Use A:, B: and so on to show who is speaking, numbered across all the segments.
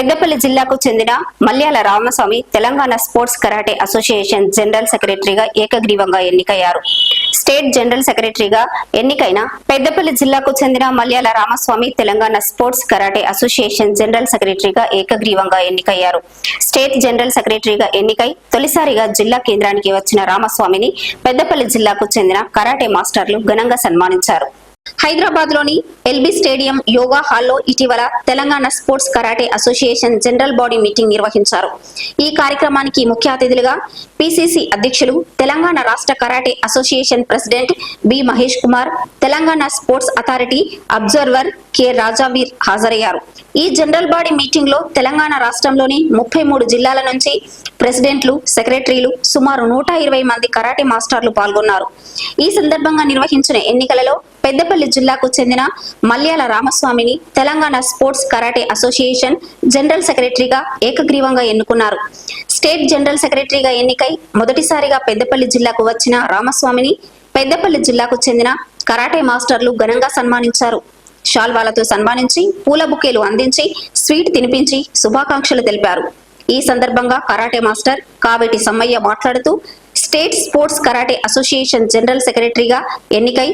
A: పెద్దపల్లి జిల్లాకు చెందిన Malyala Ramaswamy Telangana sports karate association general సెక్రటరీగా ఏకగ్రీవంగా ఎన్నికయ్యారు. స్టేట్ జనరల్ సెక్రటరీగా ఎన్నికైన పెద్దపల్లి జిల్లాకు చెందిన Malyala Ramaswamy Telangana sports karate association general సెక్రటరీగా ఏకగ్రీవంగా ఎన్నికయ్యారు. స్టేట్ జనరల్ సెక్రటరీగా ఎన్నికై తొలిసారిగా జిల్లా కేంద్రానికి వచ్చిన రామస్వామిని పెద్దపల్లి జిల్లాకు చెందిన కరాటే మాస్టర్లు ఘనంగా సన్మానించారు. హైదరాబాద్లోని ఎల్బీ స్టేడియం యోగా హాల్లో ఇటీవల Telangana sports karate association general body meeting నిర్వహించారు. ఈ కార్యక్రమానికి ముఖ్య అతిథులుగా పిసిసి అధ్యక్షులు తెలంగాణ రాష్ట్ర karate association president B Mahesh Kumar Telangana sports authority observer K Rajaveer హాజరయ్యారు. ఈ జనరల్ బాడీ మీటింగ్లో తెలంగాణ రాష్ట్రంలోని ముప్పై మూడు జిల్లాల నుంచి ప్రెసిడెంట్లు సెక్రటరీలు సుమారు నూట ఇరవై మంది కరాటే మాస్టర్లు పాల్గొన్నారు. ఈ సందర్భంగా నిర్వహించిన ఎన్నికలలో పెద్దపల్లి జిల్లాకు చెందిన Malyala రామస్వామిని Telangana sports karate association general సెక్రటరీగా ఏకగ్రీవంగా ఎన్నుకున్నారు. స్టేట్ జనరల్ సెక్రటరీగా ఎన్నికై మొదటిసారిగా పెద్దపల్లి జిల్లాకు వచ్చిన రామస్వామిని పెద్దపల్లి జిల్లాకు చెందిన కరాటే మాస్టర్లు ఘనంగా సన్మానించారు. షాల్వాలతో సన్మానించి పూల బుకేలు అందించి స్వీట్ తినిపించి శుభాకాంక్షలు తెలిపారు. ఈ సందర్భంగా కరాటే మాస్టర్ కావేటి సమ్మయ్య మాట్లాడుతూ state sports karate association general సెక్రటరీగా ఎన్నికై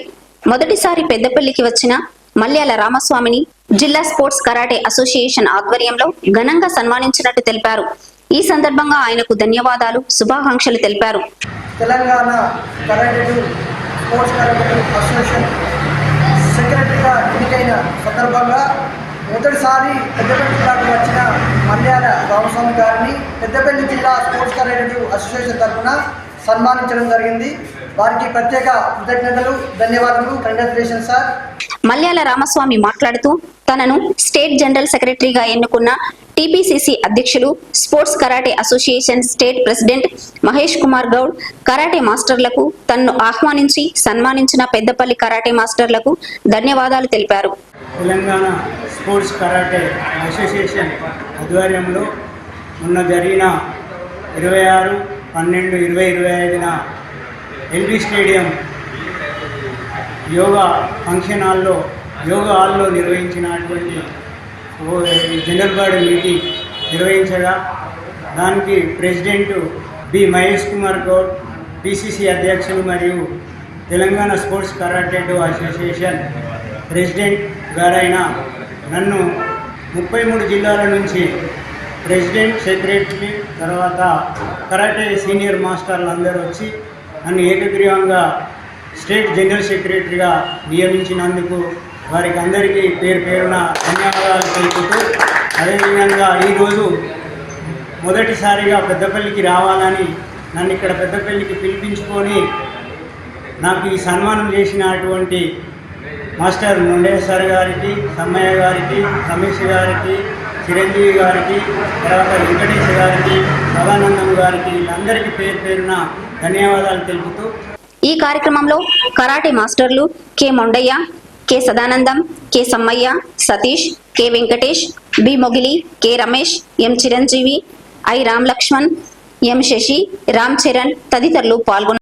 A: మొదటిసారి పెద్దపల్లికి వచ్చిన మల్యాల రామస్వామిని జిల్లా స్పోర్ట్స్ కరాటే అసోసియేషన్ ఆధ్వర్యంలో ఘనంగా సన్మానించినట్టు తెలిపారు. ఈ సందర్భంగా ఆయనకు ధన్యవాదాలు శుభాకాంక్షలు తెలిపారు.
B: తెలంగాణ స్పోర్ట్స్ అసోసియేషన్ సెక్రటరీగా ఎన్నికైన సందర్భంగా మొదటిసారి పెద్దపల్లి జిల్లాకు వచ్చిన మల్యాల రామస్వామి గారిని పెద్దపల్లి జిల్లా స్పోర్ట్స్ కరాటేటివ్ అసోసియేషన్ తరఫున సన్మానించడం జరిగింది. వారికి ప్రత్యేక కృతజ్ఞతలు ధన్యవాదాలు కంగ్రాచులేషన్ సార్.
A: మల్యాల రామస్వామి మాట్లాడుతూ తనను స్టేట్ జనరల్ సెక్రటరీగా ఎన్నుకున్న టీపీసీసీ అధ్యక్షులు sports karate association state president Mahesh Kumar Goud karate మాస్టర్లకు తన్ను ఆహ్వానించి సన్మానించిన పెద్దపల్లి కరాటే మాస్టర్లకు ధన్యవాదాలు తెలిపారు.
C: తెలంగాణ స్పోర్ట్స్ కరాటే అసోసియేషన్ ఆధ్వర్యంలో మొన్న జరిగిన ఇరవై ఆరు పన్నెండు ఇరవై ఇరవై ఐదున ఎల్బీ స్టేడియం యోగా ఫంక్షన్ హాల్లో యోగా హాల్లో నిర్వహించినటువంటి ఓ జనరల్ బాడీ మీటింగ్ నిర్వహించగా దానికి president B Mahesh Kumar Goud PCC అధ్యక్షులు మరియు తెలంగాణ స్పోర్ట్స్ కరాటేటో అసోసియేషన్ ప్రెసిడెంట్ గారైన నన్ను ముప్పై మూడు జిల్లాల నుంచి ప్రెసిడెంట్ సెక్రటరీ తర్వాత కరాటే సీనియర్ మాస్టర్లు అందరూ వచ్చి నన్ను ఏకగ్రీవంగా స్టేట్ జనరల్ సెక్రటరీగా నియమించినందుకు వారికి అందరికీ పేరు పేరున ధన్యవాదాలు తెలుపుతూ అదేవిధంగా ఈరోజు మొదటిసారిగా పెద్దపల్లికి రావాలని నన్ను ఇక్కడ పెద్దపల్లికి పిలిపించుకొని నాకు ఈ సన్మానం చేసినటువంటి మాస్టర్ ముండేశ్వర్ గారికి సమ్మయ్య గారికి రమేష్ గారికి చిరంజీవి గారికి తర్వాత వెంకటేష్ గారికి సదానందం గారికి వీళ్ళందరికీ పేరు పేరున ధన్యవాదాలు తెలుపుతూ
A: ఈ కార్యక్రమంలో కరాటే మాస్టర్లు K Mondaiah K Sadanandam K Sammaiah Satish K Venkatesh B Mogili K Ramesh M Chiranjeevi I Ram Lakshman M Sashi Ram Charan తదితరులు పాల్గొన్నారు.